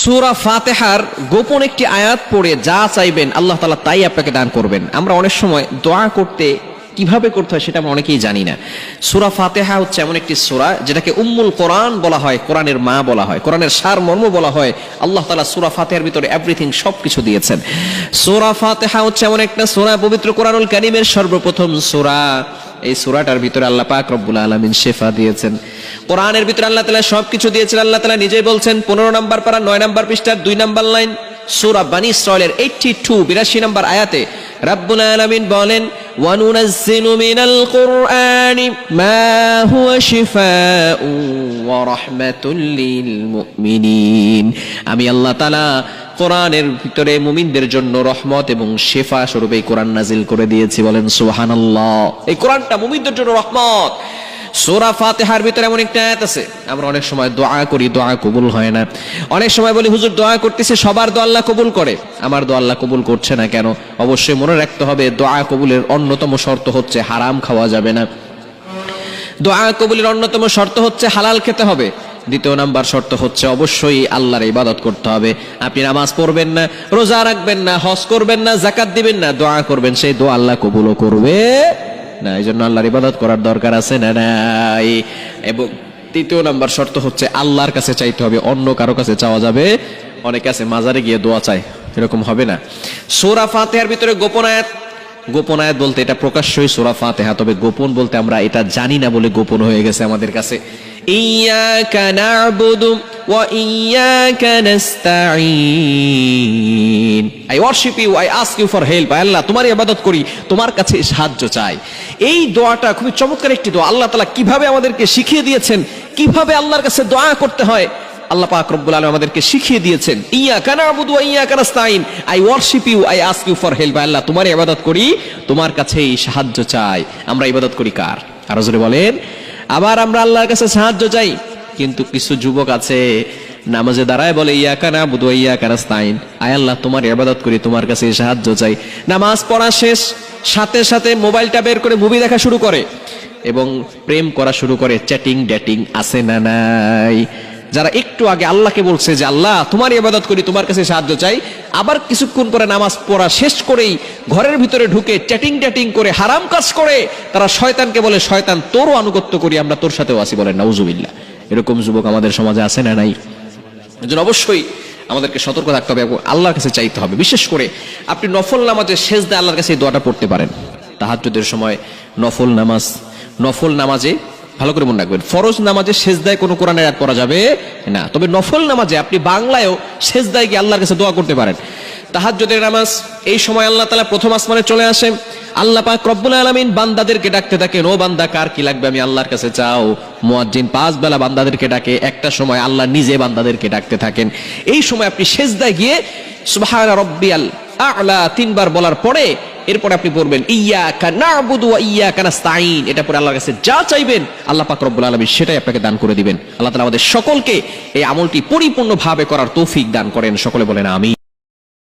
সুরা ফাতেহার গোপন একটি আয়াত পড়ে যা চাইবেন, আল্লাহ তালা তাই আপনাকে দান করবেন। আমরা অনেক সময় দোয়া করতে কীভাবে করতে হয় সেটা আমরা অনেকেই জানি না। সুরা ফাতেহা হচ্ছে এমন একটি সুরা যেটাকে উম্মুল কোরআন বলা হয়, কোরআনের মা বলা হয়, কোরআনের সার মর্ম বলা হয়, আল্লাহ তালা সুরা ফাতেহার ভিতরে এভরিথিং সব কিছু দিয়েছেন। সুরা ফাতেহা হচ্ছে এমন একটা সুরা, পবিত্র কোরআনুল কারিমের সর্বপ্রথম সুরা। এই সুরাটার ভিতরে আল্লাহ পাক রব্বুল আলমিন শেফা দিয়েছেন। কোরআনের ভিতরে আল্লাহ তালা সবকিছু দিয়েছেন। আল্লাহ তালা নিজেই বলছেন, পনেরো নম্বর পারা, নয় নম্বর পৃষ্ঠার দুই নম্বর লাইন, সুরা বানি ইসরায়েলের এইটটি টু বিরাশি নম্বর আয়াতে রাব্বুল বলেন কোরআনের ভিতরে মুমিনদের জন্য রহমত এবং শেফা স্বরূপ এই কোরআন নাজিল করে দিয়েছি। বলেন, সুবহানাল্লাহ। এই কোরআনটা মুমিনদের জন্য রহমত। সোরা ফাতেহার ভিতরে এমন একটা আয়াত আছে। আমরা অনেক সময় দোয়া করি, দোয়া কবুল হয় না। অনেক সময় বলি, হুজুর, দোয়া করতেছে, সবার দোয়া আল্লাহ কবুল করে। আমার দোয়া আল্লাহ কবুল করছে না কেন? অবশ্যই মনে রাখতে হবে, দোয়া কবুলের অন্যতম শর্ত হচ্ছে হারাম খাওয়া যাবে না। দোয়া কবুলের অন্যতম শর্ত হচ্ছে হালাল খেতে হবে। দ্বিতীয় নাম্বার শর্ত হচ্ছে অবশ্যই আল্লাহর ইবাদত করতে হবে। আপনি নামাজ পড়বেন না, রোজা রাখবেন না, হজ করবেন না জাকাত দিবেন না, দোয়া করবেন, সেই দোয়া আল্লাহ কবুলও করবে। না এই জন্য আল্লাহর ইবাদত করার দরকার আছে না নাই? এবং তৃতীয় নাম্বার শর্ত হচ্ছে আল্লাহর কাছে চাইতে হবে, অন্য কারও কাছে চাওয়া যাবে, অনেকে আছে মাজারে গিয়ে দোয়া চায়, এরকম হবে না। সোরা ফাতেহার ভিতরে গোপন আয়াত গোপন আয়াত বলতে এটা প্রকাশ্যই সোরা ফাতেহা, তবে গোপন বলতে আমরা এটা জানি না বলে গোপন হয়ে গেছে আমাদের কাছে। ইয়াকা না'বুদু ওয়া ইয়াকা নাস্তাঈন। I worship you I ask you for help Allah তোমার ইবাদত করি, তোমার কাছে সাহায্য চাই। এই দোয়াটা খুবই চমৎকার একটি দোয়া। আল্লাহ তাআলা কীভাবে আমাদেরকে শিখিয়ে দিয়েছেন? কীভাবে আল্লাহর কাছে দোয়া করতে হয়? আল্লাহ পাক রব্বুল আলামিন আমাদেরকে শিখিয়ে দিয়েছেন। ইয়া কানা আবুদু ইয়া কানাস্তাইন I worship you I ask you for help Allah তোমার ইবাদত করি, তোমার কাছেই সাহায্য চাই। আমরা ইবাদত করি কার? আর জোরে বলেন। আবার আমরা আল্লাহর কাছে সাহায্য চাই। কিন্তু কিছু যুবক আছে নামাজে দাঁড়ায় বলে ইয়া কানা আবুদু ওয়া ইয়া কানাস্তাইন আয় আল্লাহ, তোমার ইবাদত করি, তোমার কাছে সাহায্য চাই। নামাজ পড়া শেষ, সাথে সাথে মোবাইলটা বের করে মুভি দেখা শুরু করে এবং প্রেম করা শুরু করে, চ্যাটিং ড্যাটিং আছে না নাই? যারা একটু আগে আল্লাহকে বলছে যে, আল্লাহ, তোমার ইবাদত করি, তোমার কাছে সাহায্য চাই। আবার কিছুক্ষণ পরে নামাজ পড়া শেষ করেই ঘরের ভিতরে ঢুকে চ্যাটিং ট্যাটিং করে হারাম কাজ করে, তারা শয়তানকে বলে, শয়তান, তোরও আনুগত্য করি, আমরা তোর সাথেও আসি বলেন নাউজুবিল্লাহ। এরকম যুবক আমাদের সমাজে আছে না নাই? এজন্য অবশ্যই আমাদেরকে সতর্ক থাকতে হবে এবং আল্লাহর কাছে চাইতে হবে। বিশেষ করে আপনি নফল নামাজে শেষ দিয়ে আল্লাহর কাছে এই দোয়াটা পড়তে পারেন। তাহাজ্জুদের সময় নফল নামাজ, নফল নামাজে ভালো করে মনে রাখবেন, ফরজ নামাজে শেষ সেজদায় কোনো কোরআনের আয়াত পড়া যাবে না। তবে নফল নামাজে আপনি বাংলায়ও সেজদায় গিয়ে আল্লাহর কাছে দোয়া করতে পারেন। তাহাজ্জুদের নামাজ, এই সময় আল্লাহ তাআলা প্রথম আসমানে চলে আসে আল্লাহ পাক রব্বুল আলামিন বান্দাদেরকে ডাকতে থাকেন ও বান্দা, কার কি লাগবে? আমি আল্লাহর কাছে চাও। মুয়াজ্জিন পাঁচ বেলা বান্দাদেরকে ডাকে, একটা সময় আল্লাহ নিজে বান্দাদেরকে ডাকতে থাকেন। এই সময় আপনি সেজদায় গিয়ে, সুবহান রব্বিয়াল আ'লা, তিনবার বলার পরে এরপর আপনি পড়বেন ইয়াকা না'বুদু ওয়া ইয়াকা নাস্তাঈন। এটা পরে আল্লাহর কাছে যা চাইবেন, আল্লাহ পাক রব্বুল আলামিন সেটাই আপনাকে দান করে দিবেন। আল্লাহ তাআলা আমাদের সকলকে এই আমলটি পরিপূর্ণভাবে করার তৌফিক দান করেন। সকলে বলেন, আমিন।